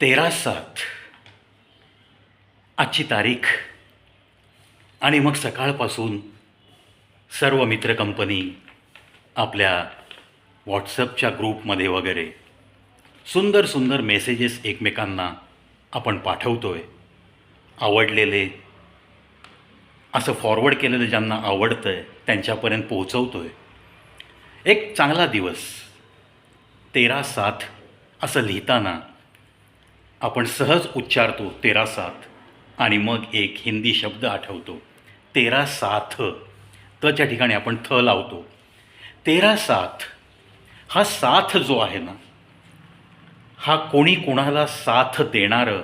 तेरा सात. आजची तारीख. आणि मग सकाळपासून सर्व मित्र कंपनी आपल्या व्हॉट्सअपच्या ग्रुपमध्ये वगैरे सुंदर सुंदर मेसेजेस एकमेकांना आपण पाठवतो आहे आवडलेले असं फॉरवर्ड केलेलं ज्यांना आवडतं आहे त्यांच्यापर्यंत पोहोचवतो आहे एक चांगला दिवस. तेरा सात असं लिहिताना आपण सहज उच्चारतो तेरा सात. आणि मग एक हिंदी शब्द आठवतो. तेरा साथ. तच्या ठिकाणी आपण थ लावतो. तेरा साथ. हा साथ जो आहे ना हा कोणी कोणाला साथ देणारं?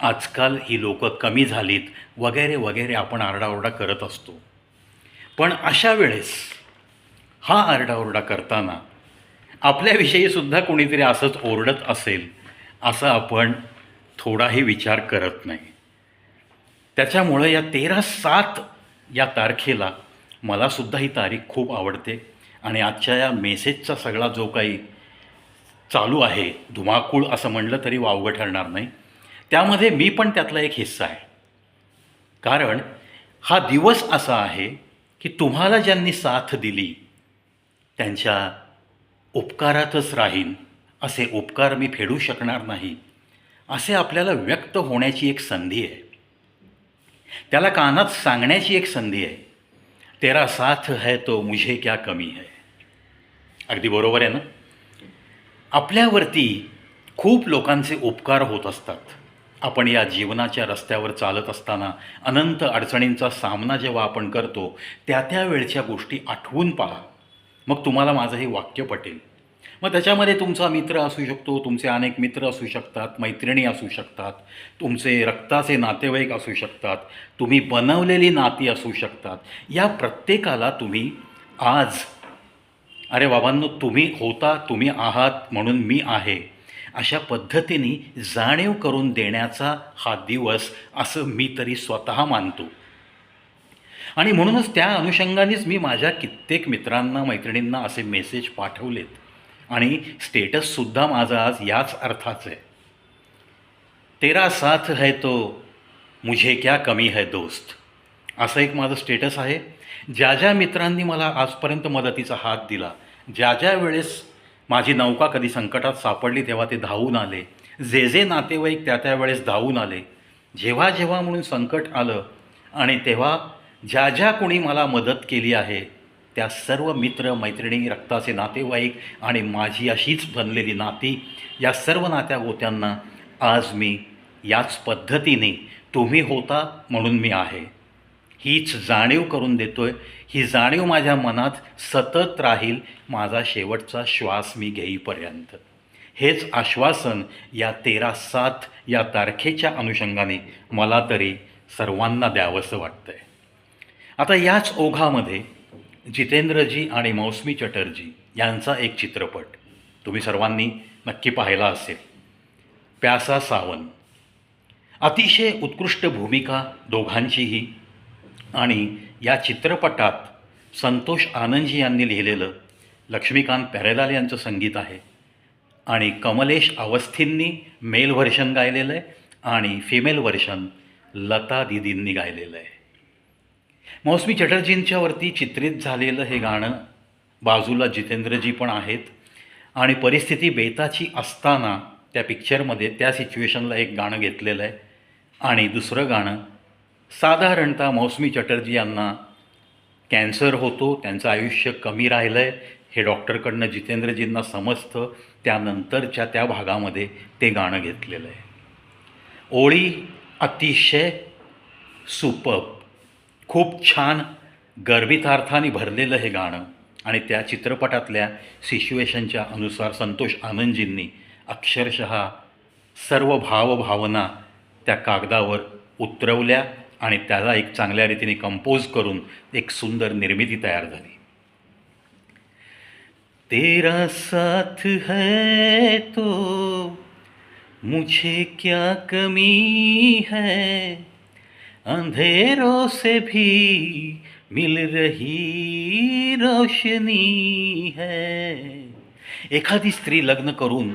आजकाल ही लोकं कमी झालीत. वगैरे वगैरे आपण आरडाओरडा करत असतो. पण अशा वेळेस हा आरडाओरडा करताना आपल्याविषयीसुद्धा कोणीतरी असंच ओरडत असेल. असं आपण थोडाही विचार करत नाही. त्याच्यामुळं या तेरा सात या तारखेला मलासुद्धा ही तारीख खूप आवडते आणि आजच्या या मेसेजचा सगळा जो काही चालू आहे धुमाकूळ असं म्हणलं तरी वावगं ठरणार नाही. त्यामध्ये मी पण त्यातला एक हिस्सा आहे. कारण हा दिवस असा आहे की तुम्हाला ज्यांनी साथ दिली त्यांच्या उपकारातच राहीन. असे उपकार मी फेडू शकणार नाही असे आपल्याला व्यक्त होण्याची एक संधी आहे. त्याला कानात सांगण्याची एक संधी आहे. तेरा साथ है तो मुझे क्या कमी है. अगदी बरोबर आहे ना? आपल्यावरती खूप लोकांचे उपकार होत असतात. आपण या जीवनाच्या रस्त्यावर चालत असताना अनंत अडचणींचा सामना जेव्हा आपण करतो त्या त्या वेळच्या गोष्टी आठवून पहा. मग तुम्हाला माझं हे वाक्य पटेल. मग त्याच्यामध्ये तुमचा मित्र असू शकतो तुमचे अनेक मित्र असू शकतात मैत्रिणी असू शकतात तुमचे रक्ताचे नातेवाईक असू शकतात तुम्ही बनवलेली नाती असू शकतात. या प्रत्येकाला तुम्ही आज अरे बाबांनो तुम्ही होता तुम्ही आहात म्हणून मी आहे अशा पद्धतीने जाणीव करून देण्याचा हा दिवस असं मी तरी स्वतः मानतो. आणि म्हणूनच त्या अनुषंगानेच मी माझ्या कित्येक मित्रांना मैत्रिणींना असे मेसेज पाठवलेत. आणि स्टेटससुद्धा माझा आज याच अर्थाचं आहे. तेरा साथ है तो मुझे क्या कमी है दोस्त? असं एक माझं स्टेटस आहे. ज्या ज्या मित्रांनी मला आजपर्यंत मदतीचा हात दिला ज्या ज्या वेळेस माझी नौका कधी संकटात सापडली तेव्हा ते धावून आले. जे जे नातेवाईक त्या त्या वेळेस धावून आले. जेव्हा जेव्हा म्हणून संकट आलं आणि तेव्हा ज्या ज्या कोणी मला मदत केली आहे त्या सर्व मित्र मैत्रिणी रक्ताचे नातेवाईक आणि माझी अशीच बनलेली नाती या सर्व नात्या गोत्यांना आज मी याच पद्धतीने तुम्ही होता म्हणून मी आहे. हीच जाणीव करून देतोय. ही जाणीव माझ्या मनात सतत राहील. माझा शेवटचा श्वास मी घेईपर्यंत. हेच आश्वासन या तेरा सात या तारखेच्या अनुषंगाने मला तरी सर्वांना द्यावंसं वाटतंय. आता याच ओघामध्ये जितेंद्रजी आणि मौसमी चटर्जी यांचा एक चित्रपट. तुम्ही सर्वांनी नक्की पाहिला असेल. प्यासा सावन. अतिशय उत्कृष्ट भूमिका दोघांचीही. आणि या चित्रपटात संतोष आनंदजी यांनी लिहिलेलं लक्ष्मीकांत प्यारेलाल यांचं संगीत आहे. आणि कमलेश अवस्थींनी मेल व्हर्शन गायलेलं आहे आणि फिमेल व्हर्शन लता दिदींनी गायलेलं आहे. मौसमी चटर्जींच्यावरती चित्रित झालेलं हे गाणं बाजूला जितेंद्रजी पण आहेत. आणि परिस्थिती बेताची असताना त्या पिक्चरमध्ये त्या सिच्युएशनला एक गाणं घेतलेलं आहे. आणि दुसरं गाणं साधारणतः मौसमी चटर्जी यांना कॅन्सर होतो त्यांचं आयुष्य कमी राहिलं आहे हे डॉक्टरकडनं जितेंद्रजींना समजतं. त्यानंतरच्या त्या भागामध्ये ते गाणं घेतलेलं आहे. ओळी अतिशय सुपब खूप छान गर्भितार्थाने भरलेलं हे गाणं आणि त्या चित्रपटातल्या सिच्युएशनच्या अनुसार संतोष आनंदजींनी अक्षरशः सर्व भावभावना त्या कागदावर उतरवल्या आणि त्याला एक चांगल्या रीतीने कंपोज करून एक सुंदर निर्मिती तयार झाली. तेरा साथ है तो मुझे क्या कमी है? अंधेरों से भी मिल रही रोशनी है। एखादी स्त्री लग्न करून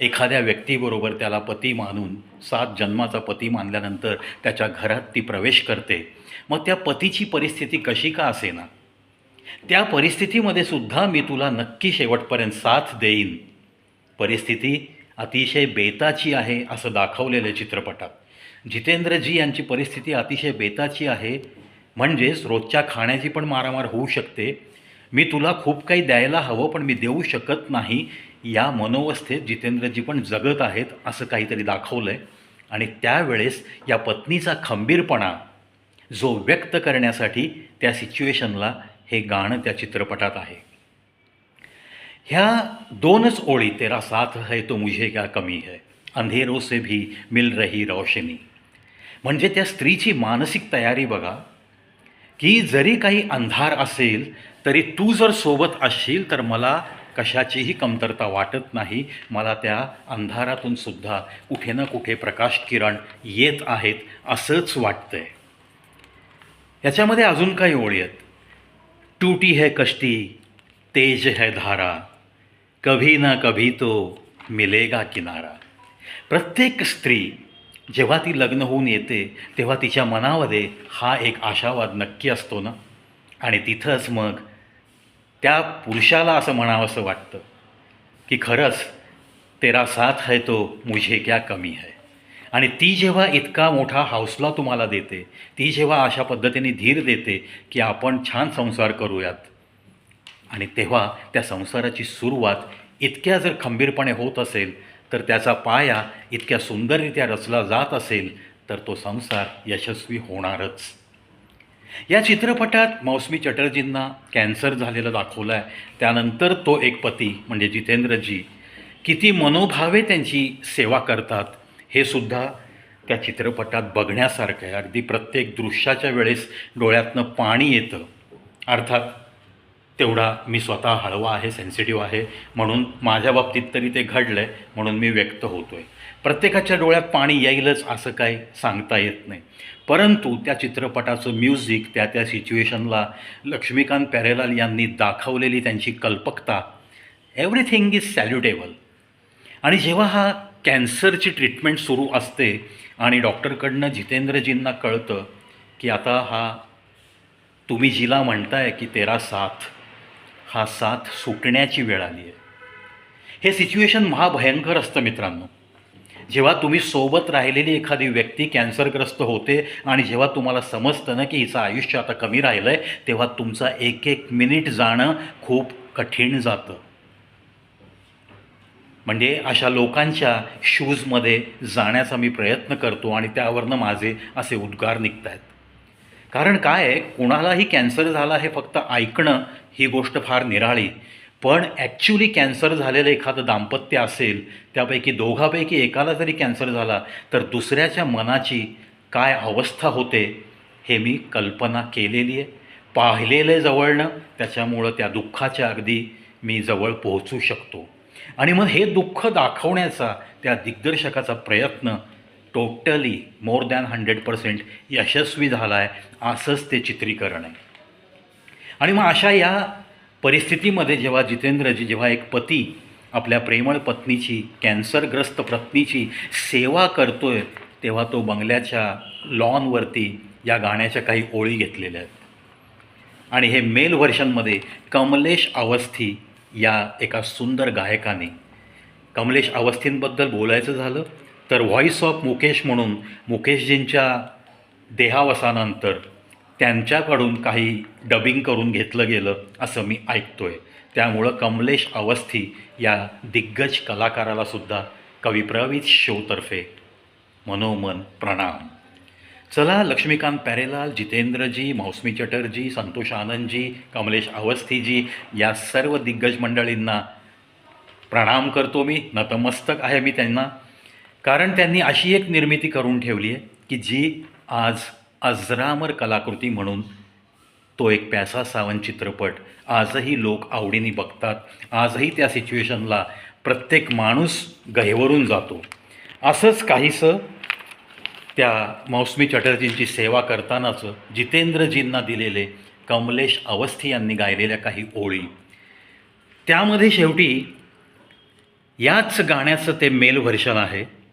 एखाद्या व्यक्तीबरोबर त्याला पती मानून सात जन्माचा पती मानल्यानंतर त्याच्या घरात ती प्रवेश करते. मग त्या पतीची परिस्थिती कशी का असेना? त्या परिस्थितीमध्ये सुद्धा मी तुला नक्की शेवटपर्यंत साथ देईन. परिस्थिती अतिशय बेताची आहे असं दाखवलेलं चित्रपटात जितेंद्रजी यांची परिस्थिती अतिशय बेताची आहे. म्हणजेच रोजच्या खाण्याची पण मारामार होऊ शकते. मी तुला खूप काही द्यायला हवं पण मी देऊ शकत नाही. या मनोवस्थेत जितेंद्रजी पण जगत आहेत असं काहीतरी दाखवलं आहे आणि त्यावेळेस या पत्नीचा खंबीरपणा जो व्यक्त करण्यासाठी त्या सिच्युएशनला हे गाणं त्या चित्रपटात आहे. ह्या दोनच ओळी तेरा साथ है तो मुझे क्या कमी है? अंधेरों से भी मिल रही रोशनी. म्हणजे त्या स्त्रीची मानसिक तयारी बघा की जरी काही अंधार असेल तरी तू जर सोबत असशील तर मला कशाचीही कमतरता वाटत नाही. मला त्या अंधारातून सुद्धा कुठे ना कुठे प्रकाश किरण येत आहेत असंच वाटतंय. याच्यामध्ये अजून काही ओळी आहेत. टूटी है कष्टी तेज है धारा कभी ना कभी तो मिलेगा किनारा. प्रत्येक स्त्री जेव्हा ती लग्न होऊन येते तेव्हा तिच्या मनामध्ये हा एक आशावाद नक्की असतो ना? आणि तिथंच मग त्या पुरुषाला असं म्हणावंसं वाटतं की खरंच तेरा साथ है तो मुझे क्या कमी है. आणि ती जेव्हा इतका मोठा हौसला तुम्हाला देते ती जेव्हा अशा पद्धतीने धीर देते की आपण छान संसार करूयात. आणि तेव्हा त्या संसाराची सुरुवात इतक्या जर खंबीरपणे होत असेल तर त्याचा पाया इतक्या सुंदररित्या रचला जात असेल तर तो संसार यशस्वी होणारच. या चित्रपटात मौसमी चटर्जींना कॅन्सर झालेला दाखवलं आहे त्यानंतर तो एक पती म्हणजे जितेंद्रजी किती मनोभावे त्यांची सेवा करतात हे सुद्धा त्या चित्रपटात बघण्यासारखं आहे. अगदी प्रत्येक दृश्याच्या वेळेस डोळ्यातनं पाणी येतं. अर्थात तेवढा मी स्वतः हळवा आहे सेन्सिटिव्ह आहे. म्हणून माझ्या बाबतीत तरी ते घडलं आहे म्हणून मी व्यक्त होतो आहे प्रत्येकाच्या डोळ्यात पाणी येईलच असं काही सांगता येत नाही. परंतु त्या चित्रपटाचं म्युझिक त्या त्या सिच्युएशनला लक्ष्मीकांत प्यारेलाल यांनी दाखवलेली त्यांची कल्पकता एव्हरीथिंग इज सॅल्युटेबल आणि जेव्हा हा कॅन्सरची ट्रीटमेंट सुरू असते आणि डॉक्टरकडनं जितेंद्रजींना कळतं की आता हा तुम्ही जिला म्हणताय की तेरा साथ हा साथ सुटण्याची वेळ आली आहे. हे सिच्युएशन महाभयंकर असतं मित्रांनो. जेव्हा तुम्ही सोबत राहिलेली एखादी व्यक्ती कॅन्सरग्रस्त होते आणि जेव्हा तुम्हाला समजतं ना की हिचं आयुष्य आता कमी राहिलं आहे तेव्हा तुमचा एक एक मिनिट जाणं खूप कठीण जातं. म्हणजे अशा लोकांच्या शूजमध्ये जाण्याचा मी प्रयत्न करतो आणि त्यावरनं माझे असे उद्गार निघत आहेत कारण काय आहे? कुणालाही कॅन्सर झाला हे फक्त ऐकणं ही गोष्ट फार निराळी. पण ॲक्च्युली कॅन्सर झालेलं एखादं दाम्पत्य असेल त्यापैकी दोघापैकी एकाला जरी कॅन्सर झाला तर दुसऱ्याच्या मनाची काय अवस्था होते हे मी कल्पना केलेली आहे. पाहिलेलं आहे जवळनं त्याच्यामुळं त्या दुःखाच्या अगदी मी जवळ पोहोचू शकतो. आणि मग हे दुःख दाखवण्याचा त्या दिग्दर्शकाचा प्रयत्न totally more than hundred percent यशस्वी झाला आहे असंच ते चित्रीकरण आहे. आणि मग अशा या परिस्थितीमध्ये जेव्हा जितेंद्रजी जेव्हा एक पती आपल्या प्रेमळ पत्नीची कॅन्सरग्रस्त पत्नीची सेवा करतो आहे तेव्हा तो बंगल्याच्या लॉनवरती या गाण्याच्या काही ओळी घेतलेल्या आहेत. आणि हे मेल व्हर्शनमध्ये कमलेश अवस्थी या एका सुंदर गायकाने. कमलेश अवस्थींबद्दल बोलायचं झालं तर व्हॉइस ऑफ मुकेश म्हणून मुकेशजींच्या देहावसानंतर त्यांच्याकडून काही डबिंग करून घेतलं गेलं असं मी ऐकतो आहे त्यामुळं कमलेश अवस्थी या दिग्गज कलाकारालासुद्धा कविप्रवीत शोतर्फे मनोमन प्रणाम. चला लक्ष्मीकांत पॅरेलाल जितेंद्रजी मौसमी चटर्जी संतोष आनंदजी कमलेश अवस्थीजी या सर्व दिग्गज मंडळींना प्रणाम करतो मी. नतमस्तक आहे मी त्यांना. कारण त्यांनी अशी एक निर्मिती करून ठेवली आहे की जी आज अजरामर कलाकृती म्हणून तो एक प्यासा सावन चित्रपट. आजही लोक आवडीने बघतात. आजही त्या सिच्युएशनला प्रत्येक माणूस गहेवरून जातो. असंच काहीसं त्या मौसमी चटर्जींची सेवा करतानाचं जितेंद्रजींना दिलेले कमलेश अवस्थी यांनी गायलेल्या काही ओळी. त्यामध्ये शेवटी याच गाण्याचं ते मेल व्हर्शन आहे.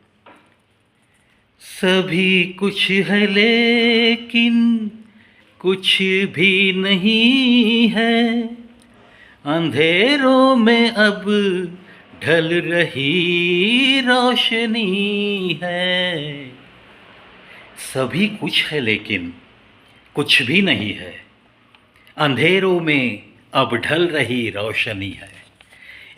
सभी कुछ है लेकिन कुछ भी नहीं है। अंधेरों में अब ढल रही रोशनी है। सभी कुछ है लेकिन कुछ भी नहीं है। अंधेरों में अब ढल रही रोशनी है।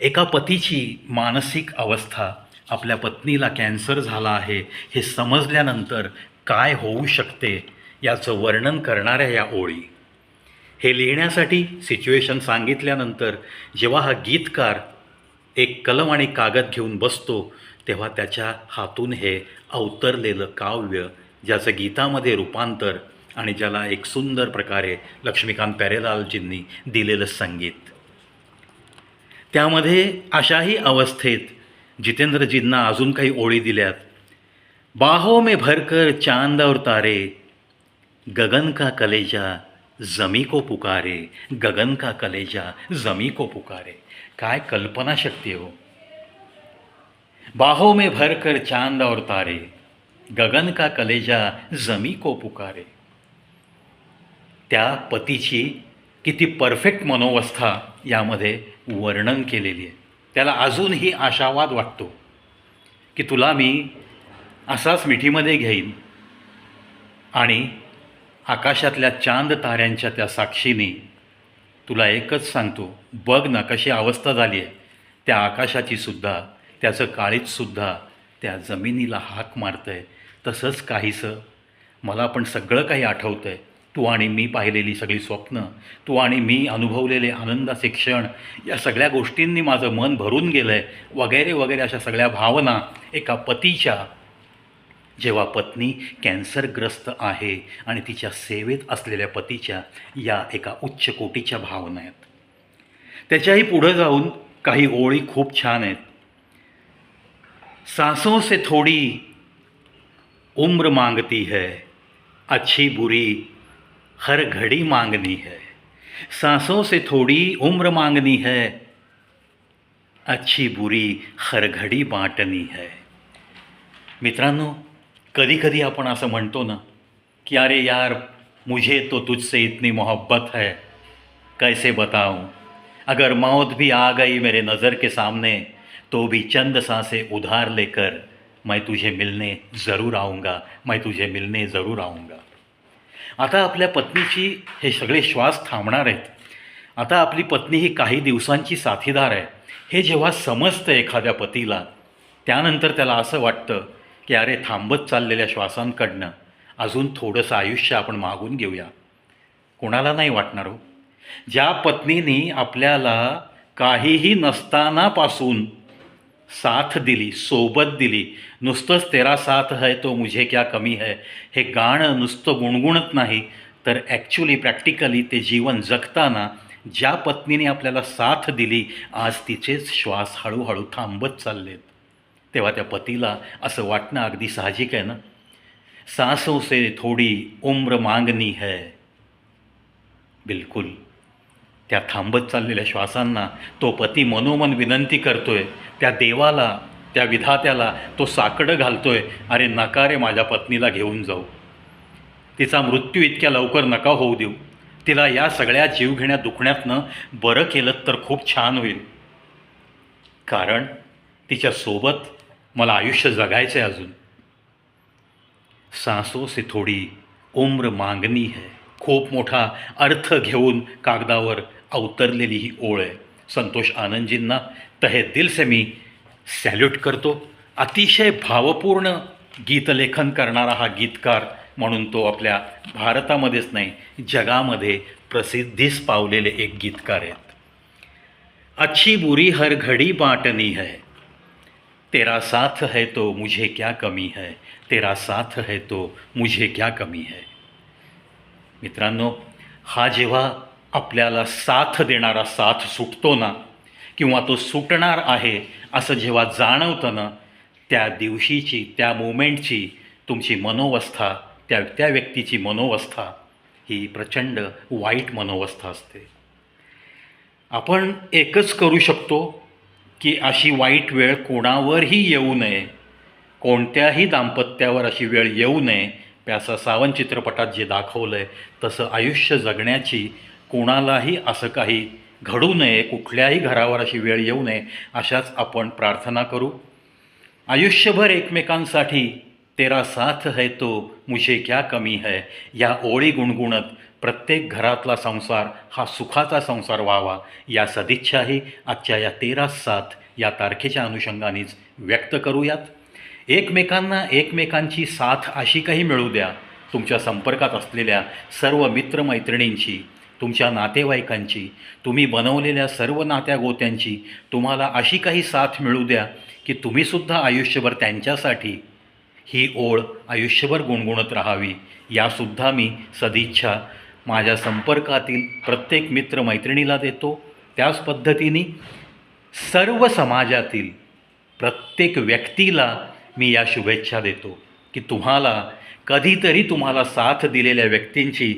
एका पतीची मानसिक अवस्था आपल्या पत्नीला कॅन्सर झाला आहे हे समजल्यानंतर काय होऊ शकते याचं वर्णन करणाऱ्या या ओळी. हे लिहिण्यासाठी सिच्युएशन सांगितल्यानंतर जेव्हा हा गीतकार एक कलम आणि कागद घेऊन बसतो तेव्हा त्याच्या हातून हे अवतरलेलं काव्य ज्याचं गीतामध्ये रूपांतर आणि ज्याला एक सुंदर प्रकारे लक्ष्मीकांत प्यारेलालजींनी दिलेलं संगीत. त्यामध्ये अशाही अवस्थेत जितेंद्रजींना अजून काही ओळी दिल्यात. बाहो में भरकर चांद और तारे गगन का कलेजा जमी को पुकारे गगन का कलेजा जमी को पुकारे. काय कल्पना शक्ती हो. बाहो में भरकर चांद और तारे गगन का कलेजा जमी को पुकारे. त्या पतीची किती परफेक्ट मनोवस्था यामध्ये वर्णन केलेली आहे. त्याला अजूनही आशावाद वाटतो की तुला मी असाच मिठीमध्ये घेईन. आणि आकाशातल्या चांद ताऱ्यांच्या त्या साक्षीने तुला एकच सांगतो बघ ना कशी अवस्था झाली आहे. त्या आकाशाची सुद्धा त्याचं काळीजसुद्धा त्या जमिनीला हाक मारतं आहे तसंच काहीसं मला पण सगळं काही आठवतं आहे तू आणि मी पाहिलेली सगळी स्वप्न तू आणि मी अनुभवलेले आनंदाचे क्षण या सगळ्या गोष्टींनी माझं मन भरून गेलं आहे वगैरे वगैरे अशा सगळ्या भावना एका पतीच्या. जेव्हा पत्नी कॅन्सरग्रस्त आहे आणि तिच्या सेवेत असलेल्या पतीच्या या एका उच्च कोटीच्या भावना आहेत त्याच्याही पुढं जाऊन काही ओळी खूप छान आहेत. सांसों से थोडी उम्र मांगती है अच्छी बुरी हर घड़ी मांगनी है। सांसों से थोड़ी उम्र मांगनी है। अच्छी बुरी हर घडी बांटणी है। मित्रांनो कधी कधी आपण असं म्हणतो ना, की अरे यार, मुझे तो तुझसे इतनी मोहब्बत है, कैसे बताऊँ? अगर मौत भी आ गई मेरे नज़र के सामने तो भी चंद साँसें उधार लेकर मैं तुझे मिलने ज़रूर आऊँगा, मैं तुझे मिलने ज़रूर आऊँगा। आता आपल्या पत्नीची हे सगळे श्वास थांबणार आहेत. आता आपली पत्नी ही काही दिवसांची साथीदार आहे. हे जेव्हा समजतं एखाद्या पतीला त्यानंतर त्याला असं वाटतं की अरे थांबत चाललेल्या श्वासांकडनं अजून थोडंसं आयुष्य आपण मागून घेऊया. कोणाला नाही वाटणार हो? ज्या पत्नीनी आपल्याला काहीही नसतानापासून साथ दिली सोबत दिली. नुसतंच तेरा साथ है तो मुझे क्या कमी है? हे गाणं नुसतं गुणगुणत नाही तर ॲक्च्युली प्रॅक्टिकली ते जीवन जगताना ज्या पत्नीने आपल्याला साथ दिली आज तिचेच श्वास हळूहळू थांबत चाललेत. तेव्हा त्या पतीला असं वाटणं अगदी साहजिक आहे ना? सांसों से थोडी उम्र मागनी है. बिलकुल. त्या थांबत चाललेल्या श्वासांना तो पती मनोमन विनंती करतोय. त्या देवाला त्या विधात्याला तो साकडं घालतोय. अरे नका रे माझ्या पत्नीला घेऊन जाऊ. तिचा मृत्यू इतक्या लवकर नका होऊ देऊ. तिला या सगळ्या जीवघेण्या दुखण्यातनं बरं केलं तर खूप छान होईल. कारण तिच्यासोबत मला आयुष्य जगायचं आहे अजून. सासो से थोडी उम्र मागणी है. खूप मोठा अर्थ घेऊन कागदावर अवतरलेली ही ओळ आहे. संतोष आनंदजींना तहे दिल से मी सॅल्यूट करतो. अतिशय भावपूर्ण गीतलेखन करणारा हा गीतकार म्हणून तो आपल्या भारतामध्येच नाही जगामध्ये प्रसिद्धीस पावलेले एक गीतकार आहेत. अच्छी बुरी हर घडी बाटनी है. तेरा साथ है तो मुझे क्या कमी है? तेरा साथ है तो मुझे क्या कमी है? मित्रांनो हा जेव्हा आपल्याला साथ देणारा साथ सुटतो ना किंवा तो सुटणार आहे असं जेव्हा जाणवतं ना त्या दिवशीची त्या मोमेंटची तुमची मनोवस्था त्या त्या व्यक्तीची मनोवस्था ही प्रचंड वाईट मनोवस्था असते. आपण एकच करू शकतो की अशी वाईट वेळ कोणावरही येऊ नये कोणत्याही दाम्पत्यावर अशी वेळ येऊ नये प्यासा सावन चित्रपटात जे दाखवलं आहे तसं आयुष्य जगण्याची कोणालाही असं काही घडू नये कुठल्याही घरावर अशी वेळ येऊ नये अशाच आपण प्रार्थना करू. आयुष्यभर एकमेकांसाठी तेरा साथ है तो मुझे क्या कमी है या ओळी गुणगुणत प्रत्येक घरातला संसार हा सुखाचा संसार व्हावा या सदिच्छाही आजच्या या तेरा साथ या तारखेच्या अनुषंगानेच व्यक्त करूयात. एकमेकांना एकमेकांची साथ अशी काही मिळू द्या. तुमच्या संपर्कात असलेल्या सर्व मित्रमैत्रिणींची तुमच्या नातेवाईकांची तुम्ही बनवलेल्या सर्व नात्या गोत्यांची तुम्हाला अशी काही साथ मिळू द्या की तुम्हीसुद्धा आयुष्यभर त्यांच्यासाठी ही ओळ आयुष्यभर गुणगुणत राहावी. यासुद्धा मी सदिच्छा माझ्या संपर्कातील प्रत्येक मित्रमैत्रिणीला देतो. त्याच पद्धतीने सर्व समाजातील प्रत्येक व्यक्तीला मी या शुभेच्छा देतो की तुम्हाला कधीतरी तुम्हाला साथ दिलेल्या व्यक्तींची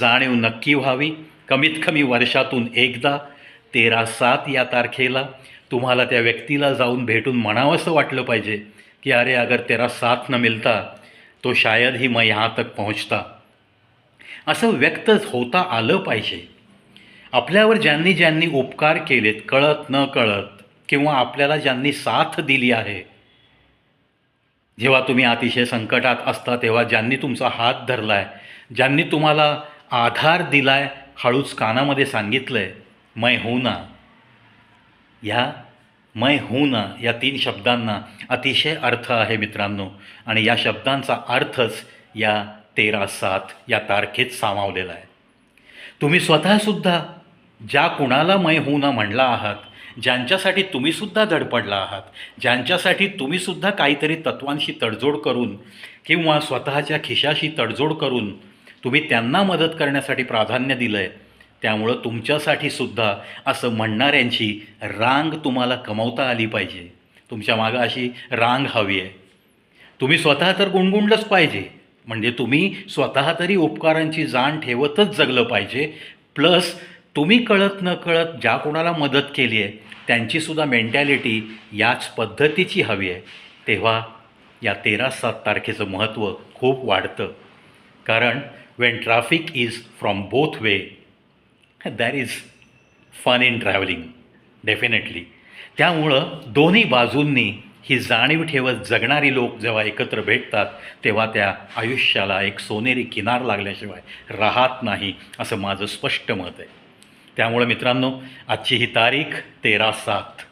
जाणीव नक्की व्हावी. कमीत कमी वर्षातून एकदा तेरा सात या तारखेला तुम्हाला त्या व्यक्तीला जाऊन भेटून म्हणावंसं वाटलं पाहिजे कि अरे अगर तेरा साथ न मिलता तो शायद ही मैं यहाँ तक पहुँचता. असं व्यक्त होता आलं पाहिजे. आपल्यावर ज्यांनी ज्यांनी उपकार केलेत कळत न कळत किंवा आपल्याला ज्यांनी साथ दिली आहे जेव्हा तुम्ही अतिशय संकटात असता तेव्हा ज्यांनी तुमचा हात धरला आहे ज्यांनी तुम्हाला आधार दिला आहे हळूच कानामध्ये सांगितलं आहे मै हूं ना. ह्या मै हूं ना या तीन शब्दांना अतिशय अर्थ आहे मित्रांनो आणि या शब्दांचा अर्थच या तेरा सात या तारखेत सामावलेला आहे. तुम्ही स्वतःसुद्धा ज्या कुणाला मै हूं ना म्हणला आहात ज्यांच्यासाठी तुम्हीसुद्धा धडपडला आहात ज्यांच्यासाठी तुम्हीसुद्धा काहीतरी तत्वांशी तडजोड करून किंवा स्वतःच्या खिशाशी तडजोड करून तुम्ही त्यांना मदत करण्यासाठी प्राधान्य दिलं आहे त्यामुळं तुमच्यासाठी सुद्धा असं म्हणणाऱ्यांची रांग तुम्हाला कमवता आली पाहिजे. तुमच्या मागं अशी रांग हवी आहे. तुम्ही स्वतः तर गुणगुणलंच पाहिजे. म्हणजे तुम्ही स्वतः तरी उपकारांची जाण ठेवतच जगलं पाहिजे. प्लस तुम्ही कळत न कळत ज्या कोणाला मदत केली आहे त्यांचीसुद्धा मेंटॅलिटी याच पद्धतीची हवी आहे. तेव्हा या तेरा सात तारखेचं महत्त्व खूप वाढतं. कारण when traffic is from both way there is fun in travelling definitely त्यामुळं दोन्ही बाजूंनी ही जाणीव ठेवत जगणारी लोक जेव्हा एकत्र भेटतात तेव्हा त्या आयुष्याला एक सोनेरी किनार लागल्याशिवाय राहत नाही असं माझं स्पष्ट मत आहे. त्यामुळं मित्रांनो आजची ही तारीख तेरा सात.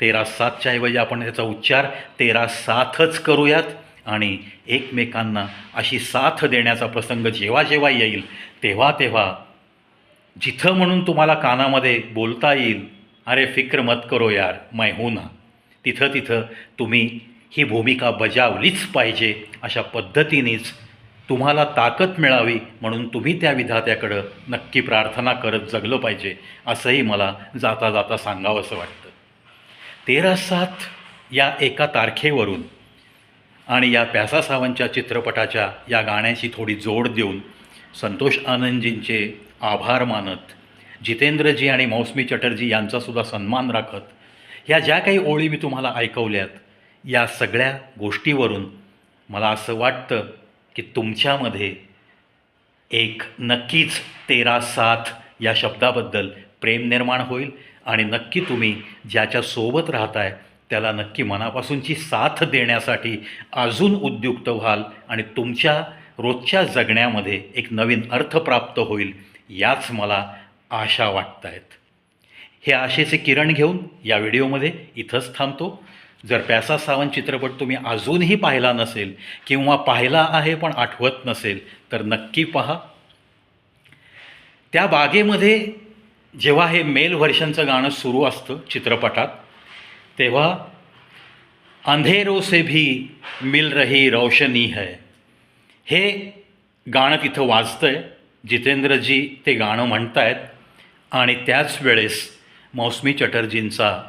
तेरा सातच्या ऐवजी आपण त्याचा उच्चार तेरा साथच करूयात आणि एकमेकांना अशी साथ देण्याचा प्रसंग जेव्हा जेव्हा येईल तेव्हा तेव्हा जिथं म्हणून तुम्हाला कानामध्ये बोलता येईल अरे फिक्र मत करो यार मै हो ना तिथं तिथं तुम्ही ही भूमिका बजावलीच पाहिजे अशा पद्धतीनेच तुम्हाला ताकद मिळावी म्हणून तुम्ही त्या विधात्याकडं नक्की प्रार्थना करत जगलं पाहिजे असंही मला जाता जाता सांगावंसं वाटतं. तेरा सात या एका तारखेवरून आणि या प्यासा सावंतच्या चित्रपटाच्या या गाण्याची थोडी जोड देऊन संतोष आनंदजींचे आभार मानत जितेंद्रजी आणि मौसमी चटर्जी यांचासुद्धा सन्मान राखत ह्या ज्या काही ओळी मी तुम्हाला ऐकवल्यात या सगळ्या गोष्टीवरून मला असं वाटतं की तुमच्यामध्ये एक नक्कीच तेरा साथ या शब्दाबद्दल प्रेम निर्माण होईल आणि नक्की तुम्ही ज्याच्यासोबत राहताय त्याला नक्की मनापासूनची साथ देण्यासाठी अजून उद्युक्त व्हाल आणि तुमच्या रोजच्या जगण्यामध्ये एक नवीन अर्थ प्राप्त होईल याच मला आशा वाटत आहेत हे आशेचे किरण घेऊन या व्हिडिओमध्ये इथंच थांबतो. जर प्यासा सावंत चित्रपट तुम्ही अजूनही पाहिला नसेल किंवा पाहिला आहे पण आठवत नसेल तर नक्की पहा. त्या बागेमध्ये जेव्हा हे मेल व्हर्शनचं गाणं सुरू असतं चित्रपटात तेव्हा अंधेरो से भी मिल रही रोशनी है. हे गाणं तिथं वाजतं आहे जितेंद्रजी ते गाणं म्हणतायत आणि त्याच वेळेस मौसमी चटर्जींचा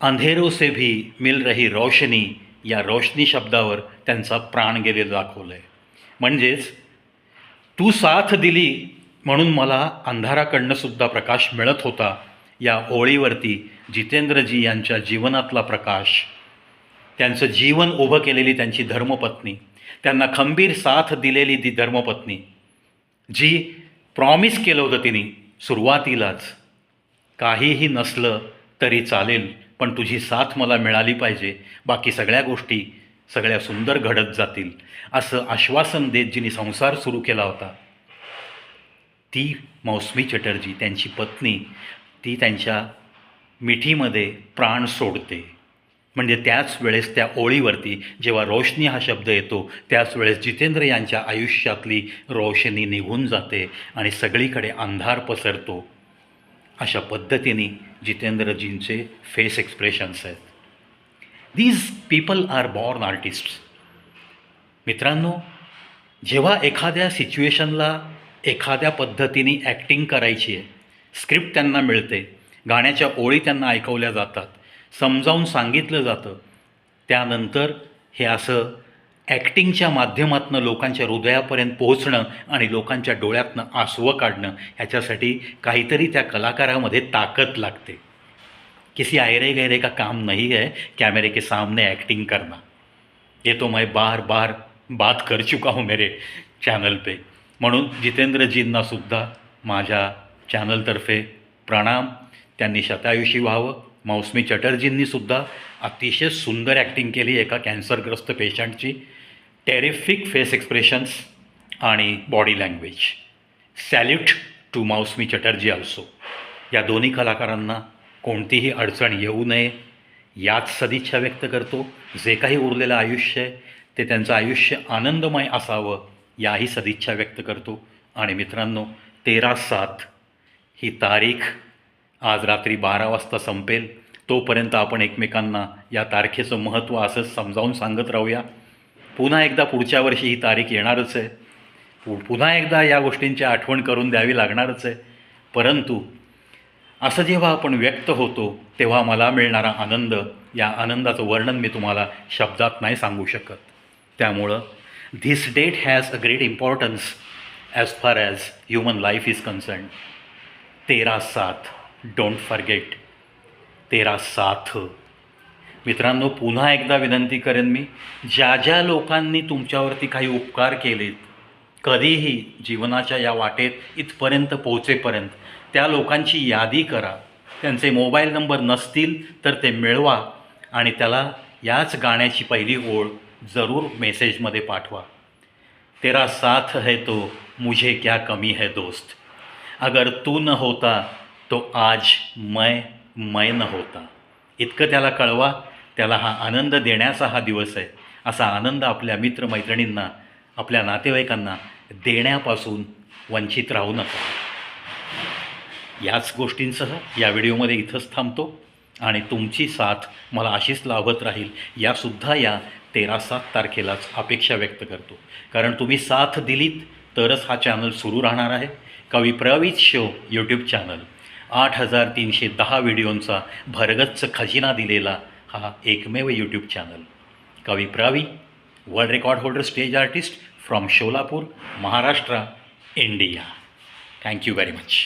अंधेरो से भी मिल रही रोशनी या रोशनी शब्दावर त्यांचा प्राण गेलेलं दाखवलं आहे म्हणजेच तू साथ दिली म्हणून मला अंधाराकडनं सुद्धा प्रकाश मिळत होता. या ओळीवरती जितेंद्रजी यांच्या जीवनातला प्रकाश त्यांचं जीवन उभं केलेली त्यांची धर्मपत्नी त्यांना खंबीर साथ दिलेली ती धर्मपत्नी जी प्रॉमिस केलं होतं तिने सुरुवातीलाच काहीही नसलं तरी चालेल पण तुझी साथ मला मिळाली पाहिजे. बाकी सगळ्या गोष्टी सगळ्या सुंदर घडत जातील असं आश्वासन देत जिने संसार सुरू केला होता. ती मौसमी चटर्जी त्यांची पत्नी ती त्यांच्या मिठीमध्ये प्राण सोडते. म्हणजे त्याच वेळेस त्या ओळीवरती जेव्हा रोशनी हा शब्द येतो त्याच वेळेस जितेंद्र यांच्या आयुष्यातली रोशनी निघून जाते आणि सगळीकडे अंधार पसरतो. अशा पद्धतीने जितेंद्रजींचे फेस एक्सप्रेशन्स आहेत. These people are born artist मित्रांनो जेव्हा एखाद्या सिच्युएशनला एखाद्या पद्धतीने ॲक्टिंग करायची आहे स्क्रिप्ट त्यांना मिळते गाण्याच्या ओळी त्यांना ऐकवल्या जातात समजावून सांगितलं जातं त्यानंतर हे असं ॲक्टिंगच्या माध्यमातून लोकांच्या हृदयापर्यंत पोहोचणं आणि लोकांच्या डोळ्यातनं आसवं काढणं ह्याच्यासाठी काहीतरी त्या कलाकारामध्ये ताकद लागते. किसी आयरे गैरे का काम नहीं है कैमरे के सामने एक्टिंग करना. ये तो मैं बार बार बात कर चुका हूँ मेरे चॅनल पे. म्हणून जितेंद्रजींना सुद्धा माझ्या चॅनलतर्फे प्रणाम. त्यांनी शतायुषी व्हावं. मौसमी चटर्जींनी सुद्धा अतिशय सुंदर ॲक्टिंग केली एका कॅन्सरग्रस्त पेशंटची. टेरिफिक फेस एक्सप्रेशन्स आणि body language. Salute to Moushumi Chatterjee also या दोन्ही कलाकारांना कोणतीही अडचण येऊ नये याच सदिच्छा व्यक्त करतो. जे काही उरलेलं आयुष्य आहे ते त्यांचं आयुष्य आनंदमय असावं याही सदिच्छा व्यक्त करतो. आणि मित्रांनो तेरा सात ही तारीख आज रात्री बारा वाजता संपेल. तोपर्यंत आपण एकमेकांना या तारखेचं महत्त्व असंच समजावून सांगत राहूया. पुन्हा एकदा पुढच्या वर्षी ही तारीख येणारच आहे. पु- पुन्हा एकदा या गोष्टींची आठवण करून द्यावी लागणारच आहे. परंतु असं जेव्हा आपण व्यक्त होतो तेव्हा मला मिळणारा आनंद या आनंदाचं वर्णन मी तुम्हाला शब्दात नाही सांगू शकत. त्यामुळं this date has a great importance as far as human life is concern तेरा साथ डोंट फॉरगेट तेरा साथ मित्रांनो पुन्हा एकदा विनंती करेन मी ज्या ज्या लोकांनी तुमच्यावरती काही उपकार केलेत कधीही जीवनाच्या या वाटेत इथपर्यंत पोहोचेपर्यंत त्या लोकांची यादी करा. त्यांचे मोबाईल नंबर नसतील तर ते मिळवा आणि त्याला याच गाण्याची पहिली ओळ जरूर मेसेजमध्ये पाठवा. तेरा साथ है तो मुझे क्या कमी है दोस्त? अगर तू न होता तो आज मैं मैं न होता. इतकं त्याला कळवा. त्याला हा आनंद देण्याचा हा दिवस आहे. असा आनंद आपल्या मित्रमैत्रिणींना आपल्या नातेवाईकांना देण्यापासून वंचित राहू नका. याच गोष्टींसह या व्हिडिओमध्ये इथंच थांबतो आणि तुमची साथ मला अशीच लाभत राहील यासुद्धा या तेरा सात तारखेलाच अपेक्षा व्यक्त करतो. कारण तुम्ही साथ दिलीत तरच हा चॅनल सुरू राहणार आहे. कवी प्रवीत शो यूट्यूब चॅनल. आठ हजार तीनशे दहा व्हिडिओंचा भरगच्च खजिना दिलेला हा एकमेव यूट्यूब चॅनल कवी प्रावी world record holder stage artist from Sholapur Maharashtra India thank you very much